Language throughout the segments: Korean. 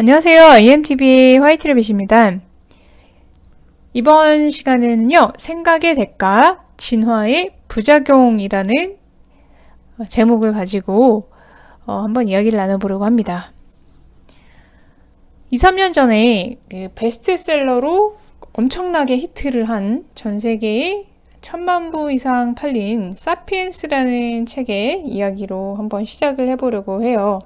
안녕하세요. EMTV 화이트랩이십니다. 이번 시간에는요, 생각의 대가, 진화의 부작용이라는 제목을 가지고 어, 한번 이야기를 나눠보려고 합니다. 2, 3년 전에 그 베스트셀러로 엄청나게 히트를 한 전 세계에 천만 부 이상 팔린 사피엔스라는 책의 이야기로 한번 시작을 해보려고 해요.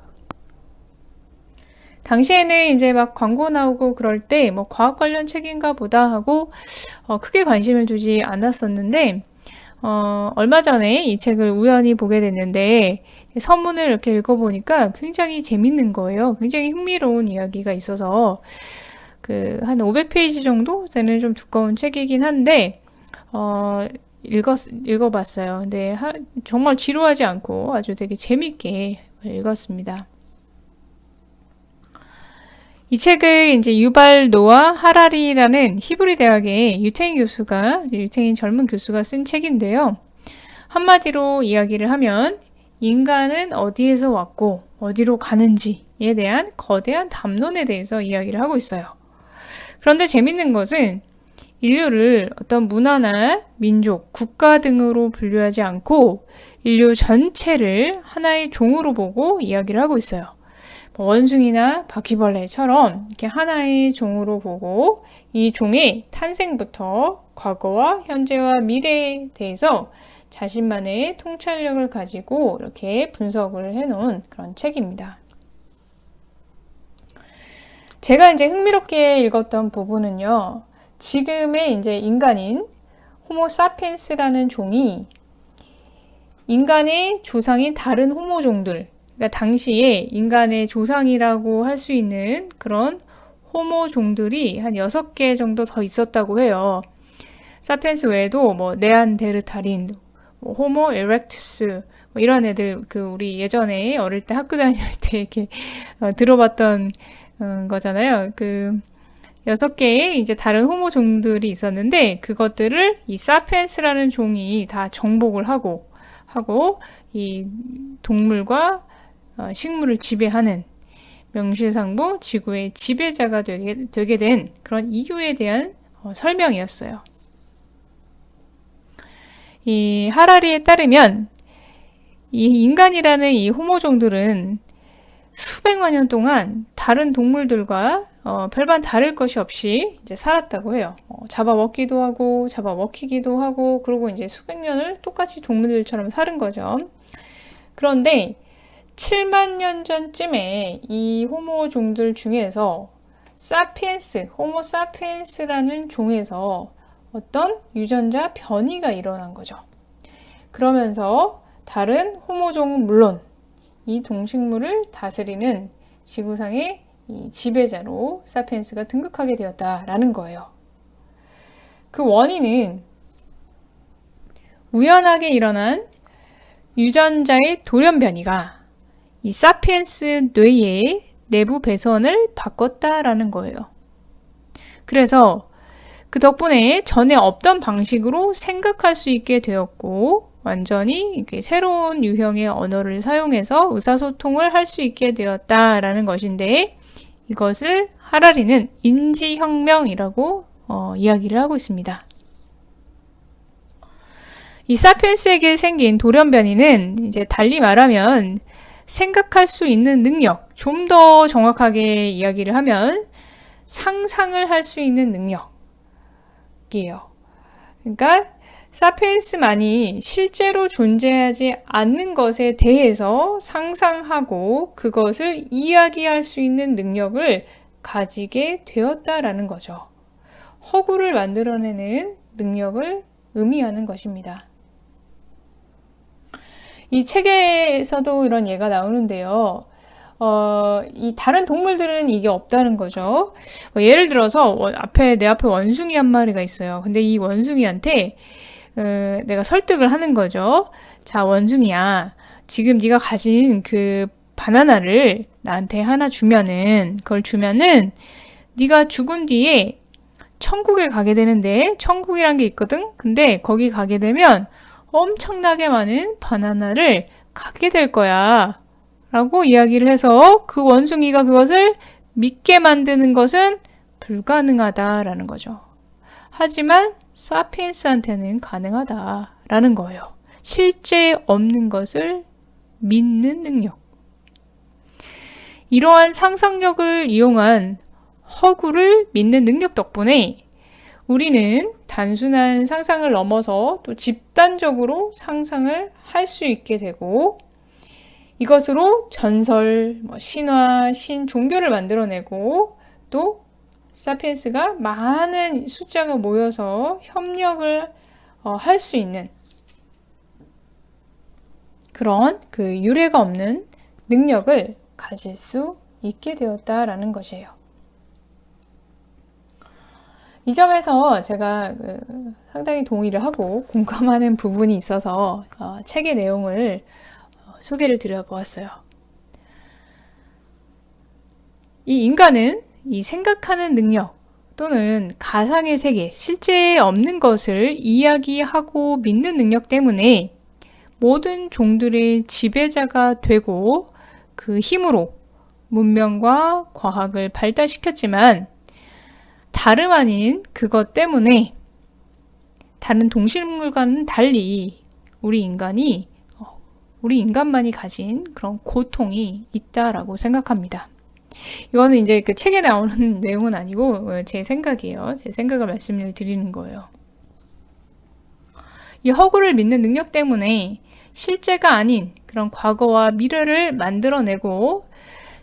당시에는 이제 막 광고 나오고 그럴 때 뭐 과학 관련 책인가 보다 하고 어, 크게 관심을 두지 않았었는데 어, 얼마 전에 이 책을 우연히 보게 됐는데 서문을 이렇게 읽어보니까 굉장히 재밌는 거예요. 굉장히 흥미로운 이야기가 있어서 그 한 500페이지 정도 되는 좀 두꺼운 책이긴 한데 어, 읽었, 읽어봤어요. 근데 하, 정말 지루하지 않고 아주 되게 재밌게 읽었습니다. 이 책을 이제 유발 노아 하라리라는 히브리 대학의 유태인 교수가 유태인 젊은 교수가 쓴 책인데요. 한마디로 이야기를 하면 인간은 어디에서 왔고 어디로 가는지에 대한 거대한 담론에 대해서 이야기를 하고 있어요. 그런데 재밌는 것은 인류를 어떤 문화나 민족, 국가 등으로 분류하지 않고 인류 전체를 하나의 종으로 보고 이야기를 하고 있어요. 뭐 원숭이나 바퀴벌레처럼 이렇게 하나의 종으로 보고 이 종의 탄생부터 과거와 현재와 미래에 대해서 자신만의 통찰력을 가지고 이렇게 분석을 해놓은 그런 책입니다. 제가 이제 흥미롭게 읽었던 부분은요, 지금의 이제 인간인 호모 사피엔스라는 종이 인간의 조상인 다른 호모종들, 그러니까 당시에 인간의 조상이라고 할 수 있는 그런 호모 종들이 한 6개 정도 더 있었다고 해요. 사피엔스 외에도 뭐 네안데르탈인, 뭐 호모 에렉투스 뭐 이런 애들 그 우리 예전에 어릴 때 학교 다닐 때 이렇게 어, 들어봤던 어, 거잖아요. 그 여섯 개의 이제 다른 호모 종들이 있었는데 그것들을 이 사피엔스라는 종이 다 정복을 하고 하고 이 동물과 어, 식물을 지배하는 명실상부 지구의 지배자가 되게, 되게 된 그런 이유에 대한 어, 설명이었어요. 이 하라리에 따르면 이 인간이라는 이 호모종들은 수백만 년 동안 다른 동물들과 어, 별반 다를 것이 없이 이제 살았다고 해요. 어, 잡아먹기도 하고 잡아먹히기도 하고 그리고 이제 수백 년을 똑같이 동물들처럼 사는 거죠. 그런데 7만 년 전쯤에 이 호모 종들 중에서 사피엔스, 호모 사피엔스라는 종에서 어떤 유전자 변이가 일어난 거죠. 그러면서 다른 호모종은 물론 이 동식물을 다스리는 지구상의 지배자로 사피엔스가 등극하게 되었다라는 거예요. 그 원인은 우연하게 일어난 유전자의 돌연 변이가 이 사피엔스 뇌의 내부 배선을 바꿨다라는 거예요. 그래서 그 덕분에 전에 없던 방식으로 생각할 수 있게 되었고, 완전히 이렇게 새로운 유형의 언어를 사용해서 의사소통을 할 수 있게 되었다라는 것인데, 이것을 하라리는 인지혁명이라고 어, 이야기를 하고 있습니다. 이 사피엔스에게 생긴 돌연변이는 이제 달리 말하면 생각할 수 있는 능력, 좀 더 정확하게 이야기를 하면 상상을 할 수 있는 능력이에요. 그러니까 사피엔스만이 실제로 존재하지 않는 것에 대해서 상상하고 그것을 이야기할 수 있는 능력을 가지게 되었다라는 거죠. 허구를 만들어내는 능력을 의미하는 것입니다. 이 책에서도 이런 예가 나오는데요. 어, 이 다른 동물들은 이게 없다는 거죠. 어, 예를 들어서 원, 앞에 내 앞에 원숭이 한 마리가 있어요. 근데 이 원숭이한테 어, 내가 설득을 하는 거죠. 자, 원숭이야. 지금 네가 가진 그 바나나를 나한테 하나 주면은 그걸 주면은 네가 죽은 뒤에 천국에 가게 되는데 천국이란 게 있거든. 근데 거기 가게 되면 엄청나게 많은 바나나를 갖게 될 거야. 라고 이야기를 해서 그 원숭이가 그것을 믿게 만드는 것은 불가능하다라는 거죠. 하지만 사피엔스한테는 가능하다라는 거예요. 실제 없는 것을 믿는 능력. 이러한 상상력을 이용한 허구를 믿는 능력 덕분에 우리는 단순한 상상을 넘어서 또 집단적으로 상상을 할 수 있게 되고 이것으로 전설, 뭐 신화, 신, 종교를 만들어내고 또 사피엔스가 많은 숫자가 모여서 협력을 어, 할수 있는 그런 그 유례가 없는 능력을 가질 수 있게 되었다라는 것이에요. 이 점에서 제가 그 상당히 동의를 하고 공감하는 부분이 있어서 어, 책의 내용을 어, 소개를 드려보았어요. 이 인간은 이 생각하는 능력 또는 가상의 세계, 실제에 없는 것을 이야기하고 믿는 능력 때문에 모든 종들의 지배자가 되고 그 힘으로 문명과 과학을 발달시켰지만 다름 아닌 그것 때문에 다른 동식물과는 달리 우리 인간이 어, 우리 인간만이 가진 그런 고통이 있다라고 생각합니다. 이거는 이제 그 책에 나오는 내용은 아니고 어, 제 생각이에요. 제 생각을 말씀을 드리는 거예요. 이 허구를 믿는 능력 때문에 실제가 아닌 그런 과거와 미래를 만들어내고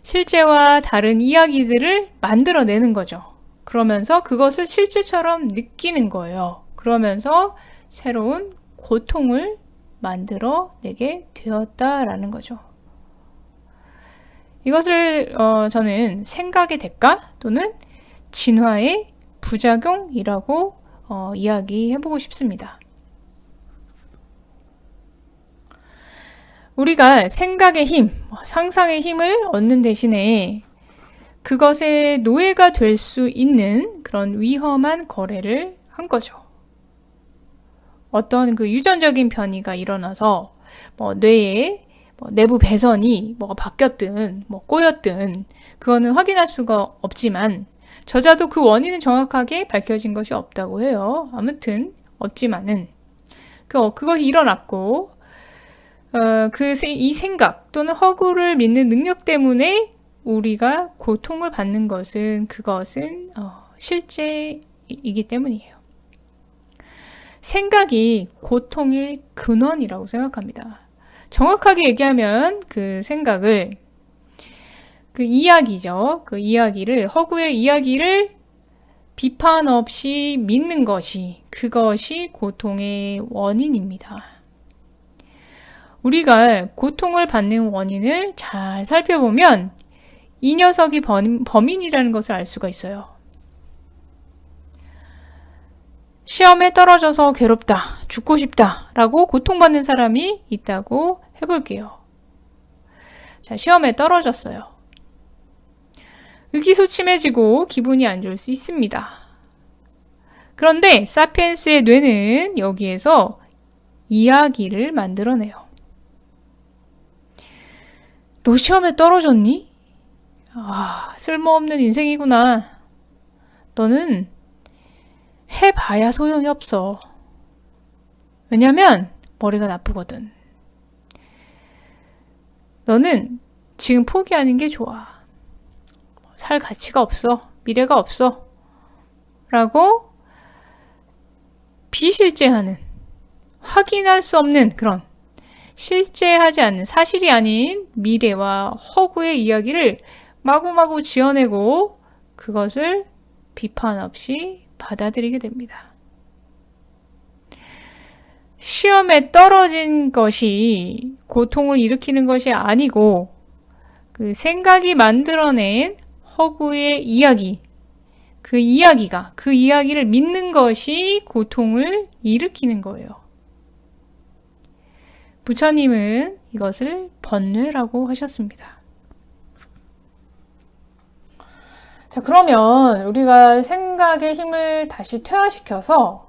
실제와 다른 이야기들을 만들어내는 거죠. 그러면서 그것을 실제처럼 느끼는 거예요. 그러면서 새로운 고통을 만들어 내게 되었다라는 거죠. 이것을 어, 저는 생각의 대가 또는 진화의 부작용이라고 어, 이야기해보고 싶습니다. 우리가 생각의 힘, 상상의 힘을 얻는 대신에 그것의 노예가 될 수 있는 그런 위험한 거래를 한 거죠. 어떤 그 유전적인 변이가 일어나서 뭐 뇌에 뭐 내부 배선이 뭐가 바뀌었든 뭐 꼬였든 그거는 확인할 수가 없지만 저자도 그 원인은 정확하게 밝혀진 것이 없다고 해요. 아무튼 없지만은 그 그것이 일어났고 어, 그이 생각 또는 허구를 믿는 능력 때문에 우리가 고통을 받는 것은 그것은 어, 실제이기 때문이에요. 생각이 고통의 근원이라고 생각합니다. 정확하게 얘기하면 그 생각을 그 이야기죠. 그 이야기를 허구의 이야기를 비판 없이 믿는 것이 그것이 고통의 원인입니다. 우리가 고통을 받는 원인을 잘 살펴보면 이 녀석이 범인이라는 것을 알 수가 있어요. 시험에 떨어져서 괴롭다, 죽고 싶다, 라고 고통받는 사람이 있다고 해볼게요. 자, 시험에 떨어졌어요. 의기소침해지고 기분이 안 좋을 수 있습니다. 그런데 사피엔스의 뇌는 여기에서 이야기를 만들어내요. 너 시험에 떨어졌니? 아, 쓸모없는 인생이구나. 너는 해봐야 소용이 없어. 왜냐면 머리가 나쁘거든. 너는 지금 포기하는 게 좋아. 살 가치가 없어. 미래가 없어. 라고 비실제하는, 확인할 수 없는 그런 실제하지 않는 사실이 아닌 미래와 허구의 이야기를 마구마구 지어내고 그것을 비판 없이 받아들이게 됩니다. 시험에 떨어진 것이 고통을 일으키는 것이 아니고 그 생각이 만들어낸 허구의 이야기, 그 이야기가, 그 이야기를 믿는 것이 고통을 일으키는 거예요. 부처님은 이것을 번뇌라고 하셨습니다. 자, 그러면 우리가 생각의 힘을 다시 퇴화시켜서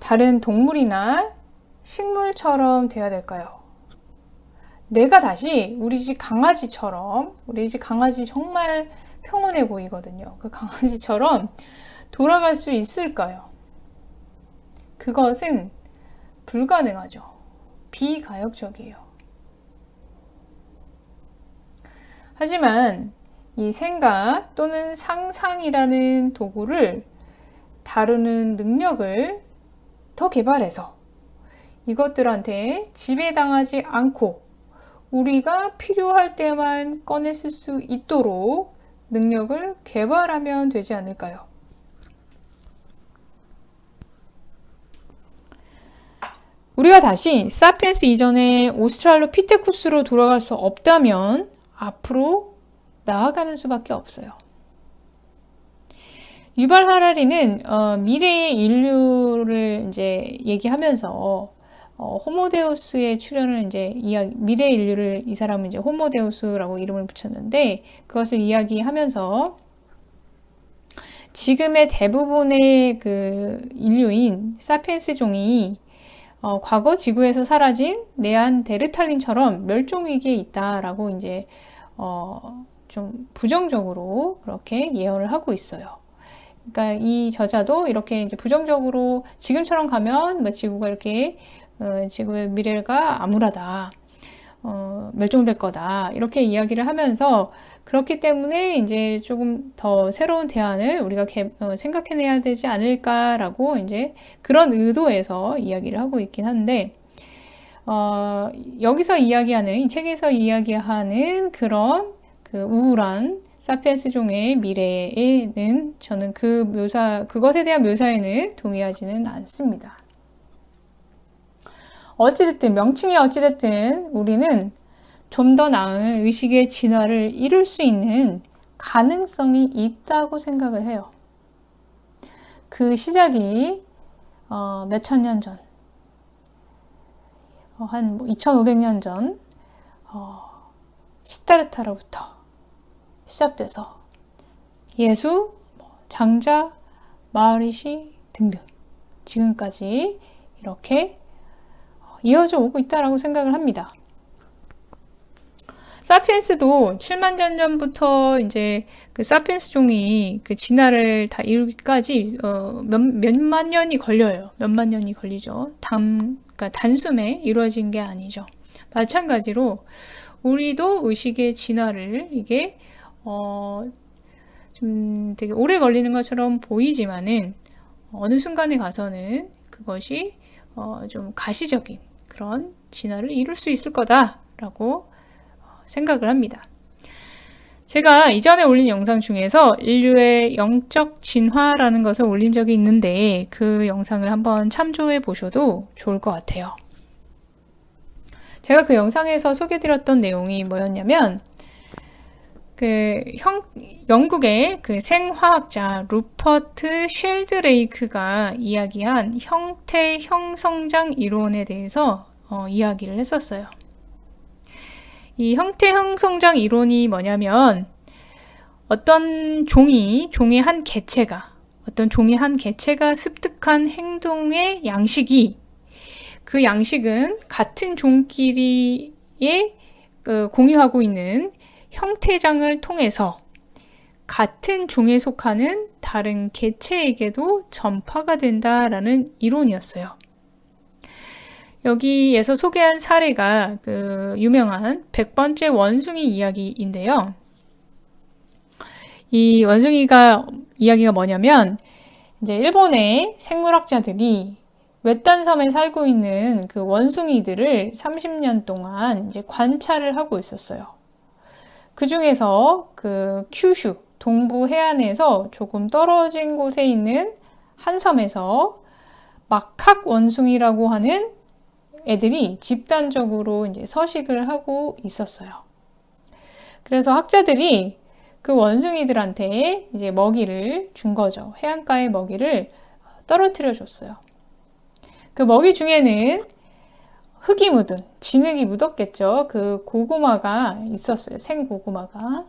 다른 동물이나 식물처럼 되어야 될까요? 내가 다시 우리 집 강아지처럼, 우리 집 강아지 정말 평온해 보이거든요. 그 강아지처럼 돌아갈 수 있을까요? 그것은 불가능하죠. 비가역적이에요. 하지만 이 생각 또는 상상이라는 도구를 다루는 능력을 더 개발해서 이것들한테 지배당하지 않고 우리가 필요할 때만 꺼냈을 수 있도록 능력을 개발하면 되지 않을까요? 우리가 다시 사피엔스 이전의 오스트랄로피테쿠스로 돌아갈 수 없다면 앞으로 나아가는 수밖에 없어요. 유발 하라리는 어, 미래의 인류를 이제 얘기하면서 어, 호모데우스의 출현을 이제 이야기, 미래 인류를 이 사람은 이제 호모데우스라고 이름을 붙였는데 그것을 이야기하면서 지금의 대부분의 그 인류인 사피엔스 종이 어, 과거 지구에서 사라진 네안데르탈린처럼 멸종 위기에 있다라고 이제 어, 좀 부정적으로 그렇게 예언을 하고 있어요. 그러니까 이 저자도 이렇게 이제 부정적으로 지금처럼 가면 뭐 지구가 이렇게 어, 지구의 미래가 암울하다. 어, 멸종될 거다. 이렇게 이야기를 하면서 그렇기 때문에 이제 조금 더 새로운 대안을 우리가 개, 어, 생각해내야 되지 않을까라고 이제 그런 의도에서 이야기를 하고 있긴 한데, 어, 여기서 이야기하는, 이 책에서 이야기하는 그런 그 우울한 사피엔스 종의 미래에는 저는 그 묘사, 그것에 대한 묘사에는 동의하지는 않습니다. 어찌됐든, 명칭이 어찌됐든 우리는 좀 더 나은 의식의 진화를 이룰 수 있는 가능성이 있다고 생각을 해요. 그 시작이 어, 몇천 년 전, 어, 한 2500년 뭐 전, 어, 시타르타로부터 시작돼서 예수, 뭐 장자, 마을이시 등등 지금까지 이렇게 이어져 오고 있다라고 생각을 합니다. 사피엔스도 7만 년 전부터 이제 그 사피엔스 종이 그 진화를 다 이루기까지 어, 몇, 몇만 년이 걸려요. 몇만 년이 걸리죠. 단, 그러니까 단숨에 이루어진 게 아니죠. 마찬가지로 우리도 의식의 진화를 이게 어, 좀 되게 오래 걸리는 것처럼 보이지만은 어느 순간에 가서는 그것이 어, 좀 가시적인 그런 진화를 이룰 수 있을 거다라고 생각을 합니다. 제가 이전에 올린 영상 중에서 인류의 영적 진화라는 것을 올린 적이 있는데 그 영상을 한번 참조해 보셔도 좋을 것 같아요. 제가 그 영상에서 소개드렸던 내용이 뭐였냐면 그 형, 영국의 그 생화학자 루퍼트 쉘드레이크가 이야기한 형태 형성장 이론에 대해서 어, 이야기를 했었어요. 이 형태 형성장 이론이 뭐냐면 어떤 종이 종의 한 개체가 어떤 종의 한 개체가 습득한 행동의 양식이 그 양식은 같은 종끼리에 그 공유하고 있는 형태장을 통해서 같은 종에 속하는 다른 개체에게도 전파가 된다라는 이론이었어요. 여기에서 소개한 사례가 그 유명한 100번째 원숭이 이야기인데요. 이 원숭이가 이야기가 뭐냐면 이제 일본의 생물학자들이 외딴 섬에 살고 있는 그 원숭이들을 30년 동안 이제 관찰을 하고 있었어요. 그 중에서 그 큐슈 동부 해안에서 조금 떨어진 곳에 있는 한 섬에서 막학 원숭이라고 하는 애들이 집단적으로 이제 서식을 하고 있었어요. 그래서 학자들이 그 원숭이들한테 이제 먹이를 준 거죠. 해안가의 먹이를 떨어뜨려 줬어요. 그 먹이 중에는 흙이 묻은, 진흙이 묻었겠죠. 그 고구마가 있었어요. 생 고구마가.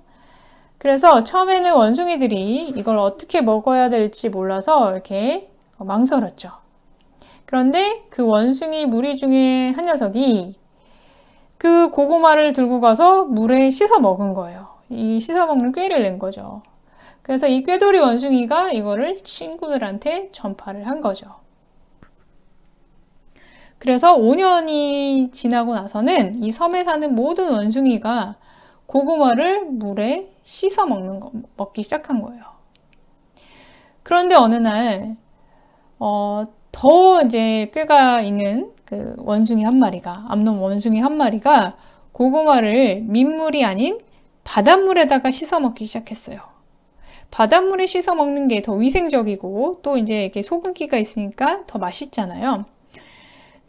그래서 처음에는 원숭이들이 이걸 어떻게 먹어야 될지 몰라서 이렇게 망설였죠. 그런데 그 원숭이 무리 중에 한 녀석이 그 고구마를 들고 가서 물에 씻어 먹은 거예요. 이 씻어 먹는 꾀를 낸 거죠. 그래서 이 꾀돌이 원숭이가 이거를 친구들한테 전파를 한 거죠. 그래서 5년이 지나고 나서는 이 섬에 사는 모든 원숭이가 고구마를 물에 씻어 먹는 거, 먹기 시작한 거예요. 그런데 어느 날, 어, 더 이제 꾀가 있는 그 원숭이 한 마리가, 암놈 원숭이 한 마리가 고구마를 민물이 아닌 바닷물에다가 씻어 먹기 시작했어요. 바닷물에 씻어 먹는 게 더 위생적이고 또 이제 이렇게 소금기가 있으니까 더 맛있잖아요.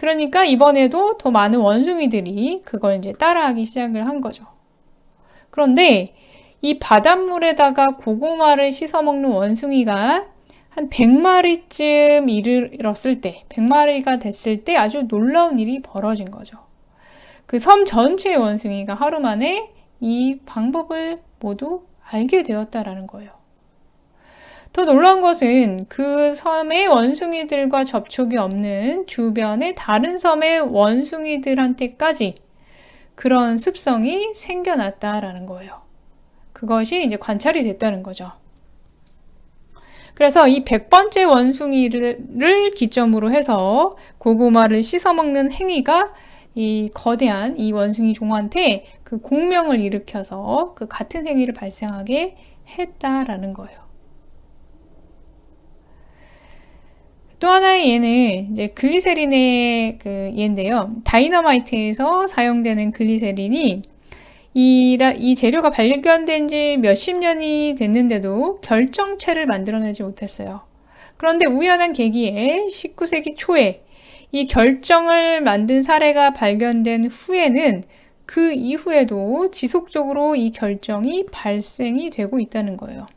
그러니까 이번에도 더 많은 원숭이들이 그걸 이제 따라하기 시작을 한 거죠. 그런데 이 바닷물에다가 고구마를 씻어 먹는 원숭이가 한 100마리쯤 이르렀을 때, 100마리가 됐을 때 아주 놀라운 일이 벌어진 거죠. 그 섬 전체의 원숭이가 하루 만에 이 방법을 모두 알게 되었다라는 거예요. 더 놀라운 것은 그 섬의 원숭이들과 접촉이 없는 주변의 다른 섬의 원숭이들한테까지 그런 습성이 생겨났다라는 거예요. 그것이 이제 관찰이 됐다는 거죠. 그래서 이 100번째 원숭이를 기점으로 해서 고구마를 씻어 먹는 행위가 이 거대한 이 원숭이 종한테 그 공명을 일으켜서 그 같은 행위를 발생하게 했다라는 거예요. 또 하나의 예는 이제 글리세린의 그 예인데요. 다이너마이트에서 사용되는 글리세린이 이, 이 재료가 발견된 지 몇십 년이 됐는데도 결정체를 만들어내지 못했어요. 그런데 우연한 계기에 19세기 초에 이 결정을 만든 사례가 발견된 후에는 그 이후에도 지속적으로 이 결정이 발생이 되고 있다는 거예요.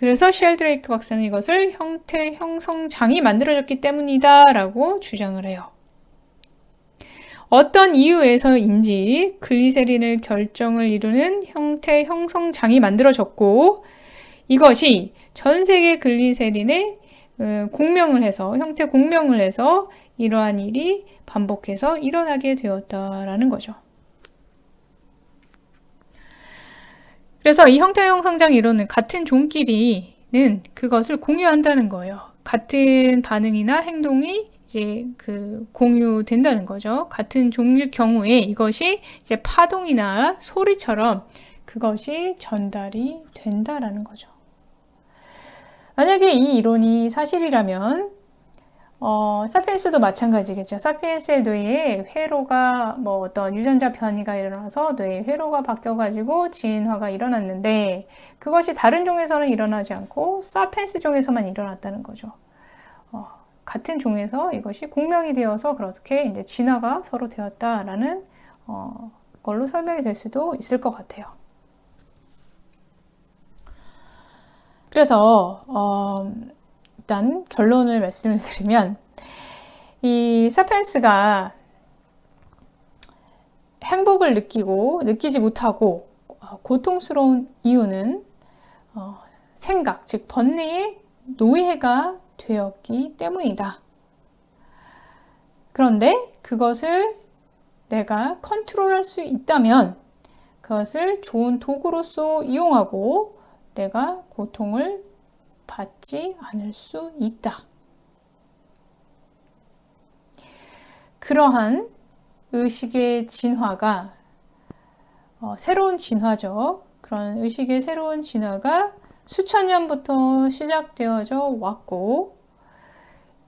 그래서 쉘드레이크 박사는 이것을 형태 형성장이 만들어졌기 때문이다 라고 주장을 해요. 어떤 이유에서인지 글리세린을 결정을 이루는 형태 형성장이 만들어졌고 이것이 전 세계 글리세린의 어, 공명을 해서 형태 공명을 해서 이러한 일이 반복해서 일어나게 되었다라는 거죠. 그래서 이 형태형 성장 이론은 같은 종끼리는 그것을 공유한다는 거예요. 같은 반응이나 행동이 이제 그 공유된다는 거죠. 같은 종일 경우에 이것이 이제 파동이나 소리처럼 그것이 전달이 된다라는 거죠. 만약에 이 이론이 사실이라면 어, 사피엔스도 마찬가지겠죠. 사피엔스의 뇌에 회로가 뭐 어떤 유전자 변이가 일어나서 뇌에 회로가 바뀌어가지고 진화가 일어났는데 그것이 다른 종에서는 일어나지 않고 사피엔스 종에서만 일어났다는 거죠. 어, 같은 종에서 이것이 공명이 되어서 그렇게 이제 진화가 서로 되었다라는 어, 걸로 설명이 될 수도 있을 것 같아요. 그래서 어, 일단 결론을 말씀을 드리면 이 사피엔스가 행복을 느끼고 느끼지 못하고 어, 고통스러운 이유는 어, 생각, 즉 번뇌의 노예가 되었기 때문이다. 그런데 그것을 내가 컨트롤할 수 있다면 그것을 좋은 도구로서 이용하고 내가 고통을 받지 않을 수 있다. 그러한 의식의 진화가 어, 새로운 진화죠. 그런 의식의 새로운 진화가 수천 년부터 시작되어져 왔고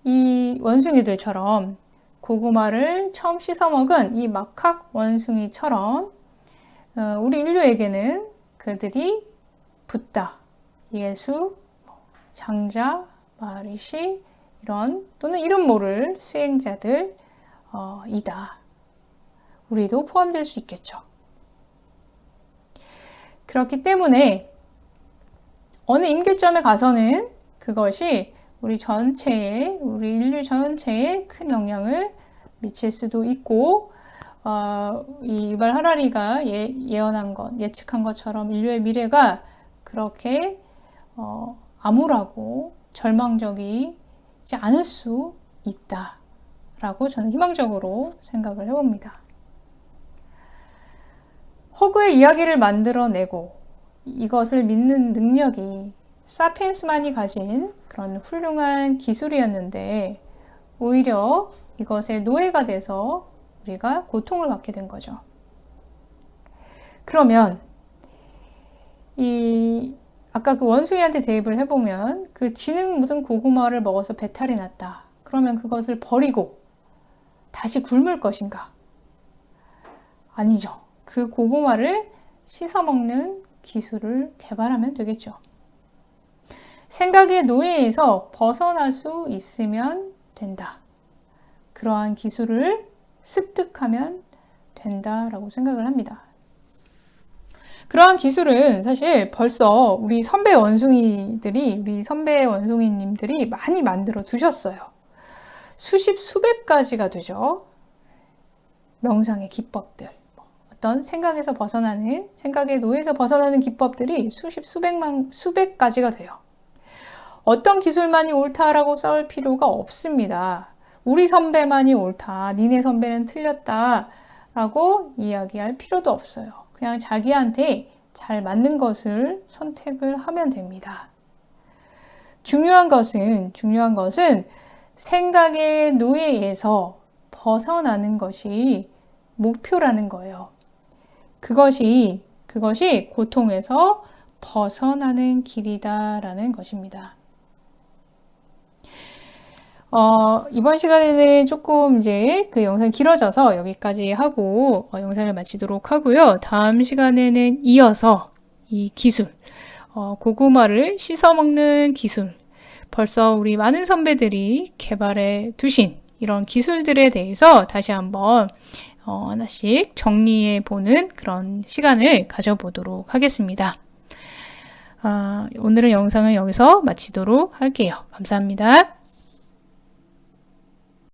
이 원숭이들처럼 고구마를 처음 씻어 먹은 이 마칵 원숭이처럼 어, 우리 인류에게는 그들이 붓다, 예수, 장자, 마리시 이런 또는 이름 모를 수행자들 어, 이다. 우리도 포함될 수 있겠죠. 그렇기 때문에 어느 임계점에 가서는 그것이 우리 전체에, 우리 인류 전체에 큰 영향을 미칠 수도 있고, 어, 이 유발 하라리가 예, 예언한 것, 예측한 것처럼 인류의 미래가 그렇게 어, 암울하고 절망적이지 않을 수 있다. 라고 저는 희망적으로 생각을 해봅니다. 허구의 이야기를 만들어내고 이것을 믿는 능력이 사피엔스만이 가진 그런 훌륭한 기술이었는데 오히려 이것의 노예가 돼서 우리가 고통을 받게 된 거죠. 그러면 이 아까 그 원숭이한테 대입을 해보면 그 지능 묻은 고구마를 먹어서 배탈이 났다. 그러면 그것을 버리고 다시 굶을 것인가? 아니죠. 그 고구마를 씻어 먹는 기술을 개발하면 되겠죠. 생각의 노예에서 벗어날 수 있으면 된다. 그러한 기술을 습득하면 된다라고 생각을 합니다. 그러한 기술은 사실 벌써 우리 선배 원숭이들이, 우리 선배 원숭이님들이 많이 만들어 두셨어요. 수십, 수백 가지가 되죠. 명상의 기법들. 어떤 생각에서 벗어나는, 생각의 노예에서 벗어나는 기법들이 수십, 수백만, 수백 가지가 돼요. 어떤 기술만이 옳다라고 싸울 필요가 없습니다. 우리 선배만이 옳다, 니네 선배는 틀렸다, 라고 이야기할 필요도 없어요. 그냥 자기한테 잘 맞는 것을 선택을 하면 됩니다. 중요한 것은, 중요한 것은 생각의 노예에서 벗어나는 것이 목표라는 거예요. 그것이, 그것이 고통에서 벗어나는 길이다라는 것입니다. 어, 이번 시간에는 조금 이제 그 영상이 길어져서 여기까지 하고 어, 영상을 마치도록 하고요. 다음 시간에는 이어서 이 기술, 어, 고구마를 씻어 먹는 기술, 벌써 우리 많은 선배들이 개발해 두신 이런 기술들에 대해서 다시 한번 어, 하나씩 정리해 보는 그런 시간을 가져보도록 하겠습니다. 아, 오늘은 영상을 여기서 마치도록 할게요. 감사합니다.